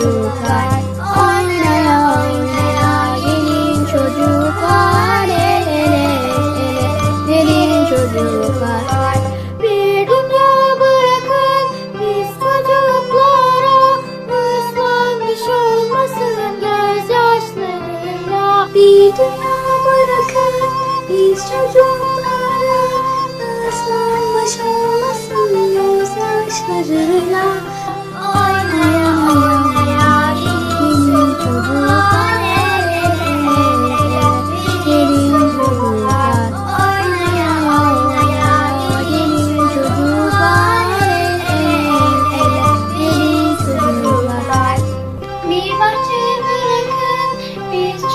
çocuklar. Oynaya oynaya gelin çocuklar. El ele el ele gelin çocuklar. Bir dünya bırakın biz çocuklara. Islanmış olmasın gözyaşlarıyla. Bir dünya bırakın biz çocuklara. Islanmış olmasın gözyaşlarıyla be